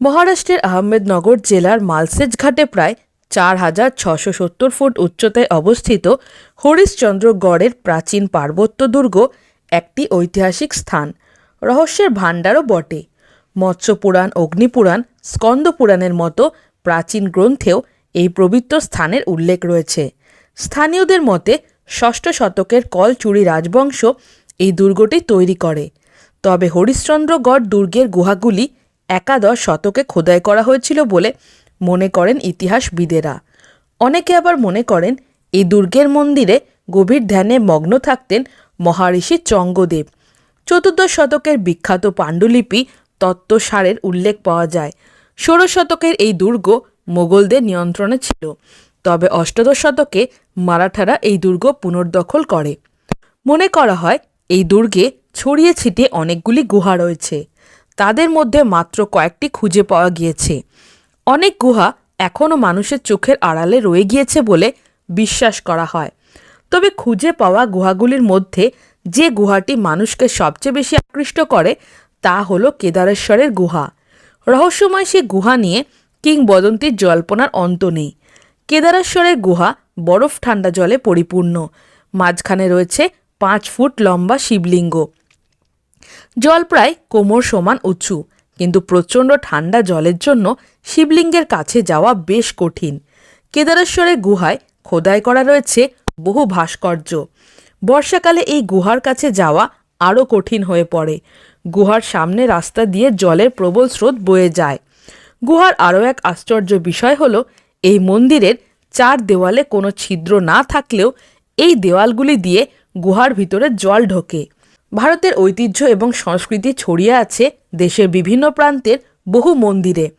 মহারাষ্ট্রের আহমেদনগর জেলার মালসেজ ঘাটে প্রায় চার হাজার ছশো সত্তর ফুট উচ্চতায় অবস্থিত হরিশ্চন্দ্রগড়ের প্রাচীন পার্বত্য দুর্গ একটি ঐতিহাসিক স্থান। রহস্যের ভাণ্ডারও বটে। মৎস্যপুরাণ, অগ্নিপুরাণ, স্কন্দপুরাণের মতো প্রাচীন গ্রন্থেও এই পবিত্র স্থানের উল্লেখ রয়েছে। স্থানীয়দের মতে, ষষ্ঠ শতকের কলচুরি রাজবংশ এই দুর্গটি তৈরি করে। তবে হরিশ্চন্দ্রগড় দুর্গের গুহাগুলি একাদশ শতকে খোদাই করা হয়েছিল বলে মনে করেন ইতিহাসবিদেরা। অনেকে আবার মনে করেন এই দুর্গের মন্দিরে গভীর ধ্যানে মগ্ন থাকতেন মহারিষি চঙ্গদেব। চতুর্দশ শতকের বিখ্যাত পাণ্ডুলিপি তত্ত্বসারের উল্লেখ পাওয়া যায়। ষোড়শ শতকের এই দুর্গ মোগলদের নিয়ন্ত্রণে ছিল, তবে অষ্টাদশ শতকে মারাঠারা এই দুর্গ পুনর্দখল করে। মনে করা হয় এই দুর্গে ছড়িয়ে ছিটিয়ে অনেকগুলি গুহা রয়েছে। তাদের মধ্যে মাত্র কয়েকটি খুঁজে পাওয়া গিয়েছে। অনেক গুহা এখনও মানুষের চোখের আড়ালে রয়ে গিয়েছে বলে বিশ্বাস করা হয়। তবে খুঁজে পাওয়া গুহাগুলির মধ্যে যে গুহাটি মানুষকে সবচেয়ে বেশি আকৃষ্ট করে, তা হল কেদারেশ্বরের গুহা। রহস্যময় সে গুহা নিয়ে কিংবদন্তির জল্পনার অন্ত নেই। কেদারেশ্বরের গুহা বরফ ঠান্ডা জলে পরিপূর্ণ। মাঝখানে রয়েছে পাঁচ ফুট লম্বা শিবলিঙ্গ। জল প্রায় কোমর সমান উঁচু, কিন্তু প্রচণ্ড ঠান্ডা জলের জন্য শিবলিঙ্গের কাছে যাওয়া বেশ কঠিন। কেদারেশ্বরের গুহায় খোদাই করা রয়েছে বহু ভাস্কর্য। বর্ষাকালে এই গুহার কাছে যাওয়া আরও কঠিন হয়ে পড়ে। গুহার সামনে রাস্তা দিয়ে জলের প্রবল স্রোত বয়ে যায়। গুহার আরও এক আশ্চর্য বিষয় হল, এই মন্দিরের চার দেওয়ালে কোনো ছিদ্র না থাকলেও এই দেওয়ালগুলি দিয়ে গুহার ভিতরে জল ঢোকে। ভারতের ঐতিহ্য এবং সংস্কৃতি ছড়িয়ে আছে দেশের বিভিন্ন প্রান্তের বহু মন্দিরে।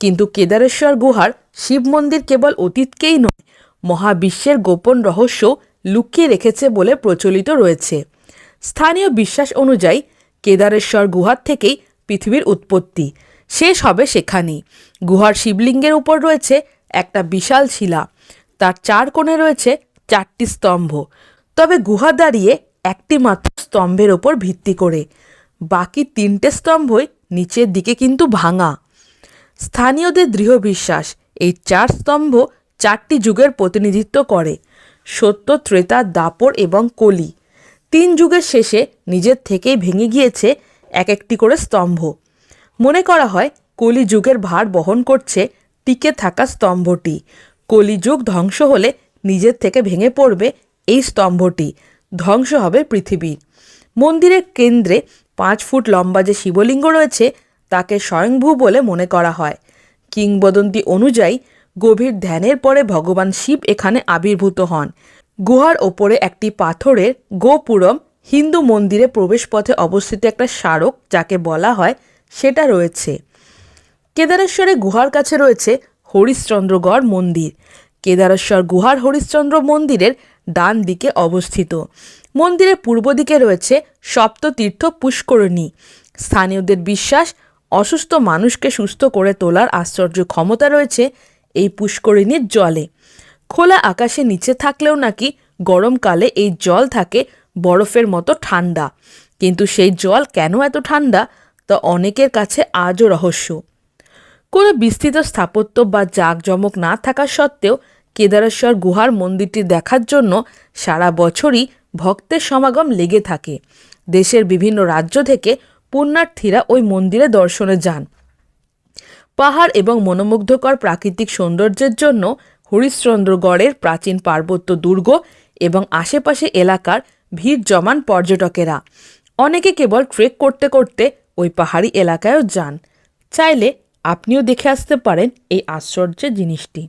কিন্তু কেদারেশ্বর গুহার শিব মন্দির কেবল অতীতকেই নয়, মহাবিশ্বের গোপন রহস্য লুকিয়ে রেখেছে বলে প্রচলিত রয়েছে। স্থানীয় বিশ্বাস অনুযায়ী কেদারেশ্বর গুহার থেকেই পৃথিবীর উৎপত্তি। শেষ হবে সেখানেই। গুহার শিবলিঙ্গের উপর রয়েছে একটা বিশাল শিলা। তার চার কোণে রয়েছে চারটি স্তম্ভ। তবে গুহা দাঁড়িয়ে একটি মাত্র স্তম্ভের ওপর ভিত্তি করে। বাকি তিনটে স্তম্ভই নিচের দিকে কিন্তু ভাঙা। স্থানীয়দের দৃঢ় বিশ্বাস, এই চার স্তম্ভ চারটি যুগের প্রতিনিধিত্ব করে। সত্য, ত্রেতা, দাপর এবং কলি। তিন যুগের শেষে নিজের থেকেই ভেঙে গিয়েছে এক একটি করে স্তম্ভ। মনে করা হয়, কলি যুগের ভার বহন করছে টিকে থাকা স্তম্ভটি। কলিযুগ ধ্বংস হলে নিজের থেকে ভেঙে পড়বে এই স্তম্ভটি। ধ্বংস হবে পৃথিবী। মন্দিরের কেন্দ্রে পাঁচ ফুট লম্বা যে শিবলিঙ্গ রয়েছে, তাকে স্বয়ংভূ বলে মনে করা হয়। কিংবদন্তি অনুযায়ী, গভীর ধ্যানের পরে ভগবান শিব এখানে আবির্ভূত হন। গুহার ওপরে একটি পাথরের গোপুরম হিন্দু মন্দিরে প্রবেশপথে অবস্থিত একটা স্মারক, যাকে বলা হয়, সেটা রয়েছে। কেদারেশ্বরে গুহার কাছে রয়েছে হরিশ্চন্দ্রগড় মন্দির। কেদারেশ্বর গুহার হরিশ্চন্দ্র মন্দিরের ডান দিকে অবস্থিত। মন্দিরের পূর্ব দিকে রয়েছে সপ্ততীর্থ পুষ্করণী। স্থানীয়দের বিশ্বাস, অসুস্থ মানুষকে সুস্থ করে তোলার আশ্চর্য ক্ষমতা রয়েছে এই পুষ্করিণীর জলে। খোলা আকাশে নিচে থাকলেও নাকি গরমকালে এই জল থাকে বরফের মতো ঠান্ডা। কিন্তু সেই জল কেন এত ঠান্ডা, তা অনেকের কাছে আজও রহস্য। কোনো বিস্তৃত স্থাপত্য বা জাঁকজমক না থাকা সত্ত্বেও কেদারেশ্বর গুহার মন্দিরটি দেখার জন্য সারা বছরই ভক্তের সমাগম লেগে থাকে। দেশের বিভিন্ন রাজ্য থেকে পুণ্যার্থীরা ওই মন্দিরে দর্শনে যান। পাহাড় এবং মনোমুগ্ধকর প্রাকৃতিক সৌন্দর্যের জন্য হরিশ্চন্দ্রগড়ের প্রাচীন পার্বত্য দুর্গ এবং আশেপাশে এলাকার ভিড় জমান পর্যটকেরা। অনেকে কেবল ট্রেক করতে করতে ওই পাহাড়ি এলাকায়ও যান। চাইলে আপনিও দেখে আসতে পারেন এই আশ্চর্যের জিনিসটি।